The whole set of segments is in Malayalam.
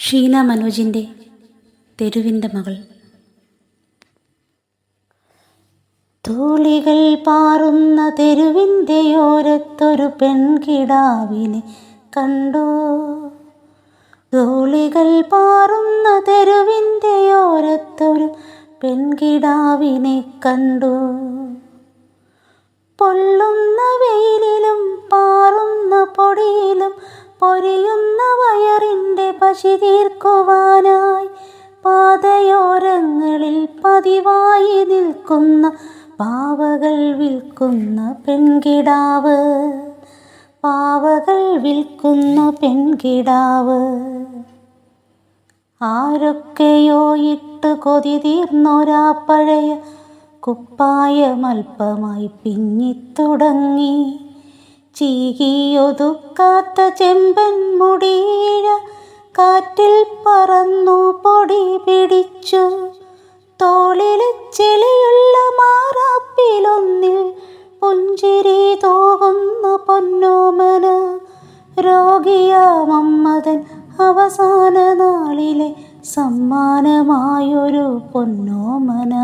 ഷീന മനോജിന്റെ തെരുവിന്റെ മകൾ. തൂളികൾ പാറുന്ന തെരുവിന്റെ ഓരത്തൊരു പെൺകിടാവിനെ കണ്ടു. തൂളികൾ പാറുന്ന തെരുവിന്റെ ഓരത്തൊരു പെൺകിടാവിനെ കണ്ടു. പൊരിയുന്ന വയറിന്റെ പശി തീർക്കുവാനായി പാതയോരങ്ങളിൽ പതിവായി നിൽക്കുന്ന പാവകൾ വിൽക്കുന്ന പെൺകിടാവ്. പാവകൾ വിൽക്കുന്ന പെൺകിടാവ്. ആരൊക്കെയോ ഇട്ട് കൊതി തീർന്നൊരാ പഴയ കുപ്പായമൽപ്പമായി പിന്നിത്തുടങ്ങി. ചീകിയൊതുക്കാത്ത ചെമ്പൻ മുടിയിഴ കാറ്റിൽ പറന്നു പൊടി പിടിച്ചു. തോളിലെ ചെളിയുള്ള മാറാപ്പിലൊന്നിൽ പുഞ്ചിരി തോകുന്ന പൊന്നോമന. രോഗിയാമമ്മതൻ അവസാന നാളിലെ സമ്മാനമായൊരു പൊന്നോമന.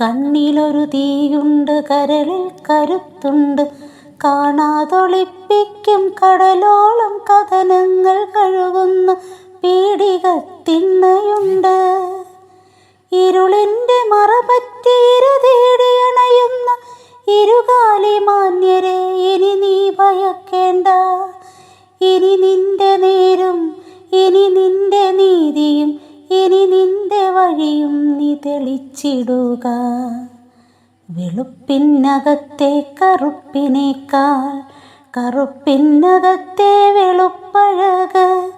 കണ്ണിലൊരു തീയുണ്ട് കരളിൽ കരുത്തുണ്ട്. കാണാതൊളിപ്പിക്കും കടലോളം കഥനങ്ങൾ കഴുകുന്ന പീഡികത്തിണ്ണയുണ്ട് ഇരുളിന്റെ മറപറ്റിയിര തേടി അണയുന്ന ഇരുകാലി മാന്യരെ ഇനി നീ ഭയക്കേണ്ട. വഴിയും നീ തെളിച്ചിടുക. വെളുപ്പിനകത്തെ കറുപ്പിനേക്കാൾ കറുപ്പിനകത്തെ വെളുപ്പഴക്.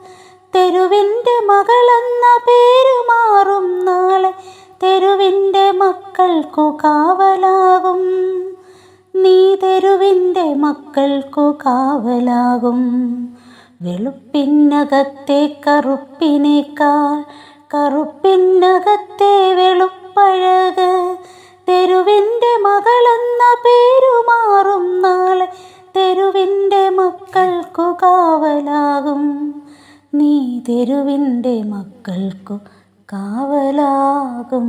തെരുവിന്റെ മകളെന്ന പേര് മാറും നാളെ. തെരുവിന്റെ മക്കൾക്കു കാവലാകും. നീ തെരുവിന്റെ മക്കൾക്കു കാവലാകും. വെളുപ്പിനകത്തെ കറുപ്പിനേക്കാൾ കറുപ്പിനകത്തെ വെളുപ്പഴക് തെരുവിന്റെ മകളെന്ന പേരു മാറും നാളെ. തെരുവിന്റെ മക്കൾക്കു കാവലാകും. നീ തെരുവിന്റെ മക്കൾക്കു കാവലാകും.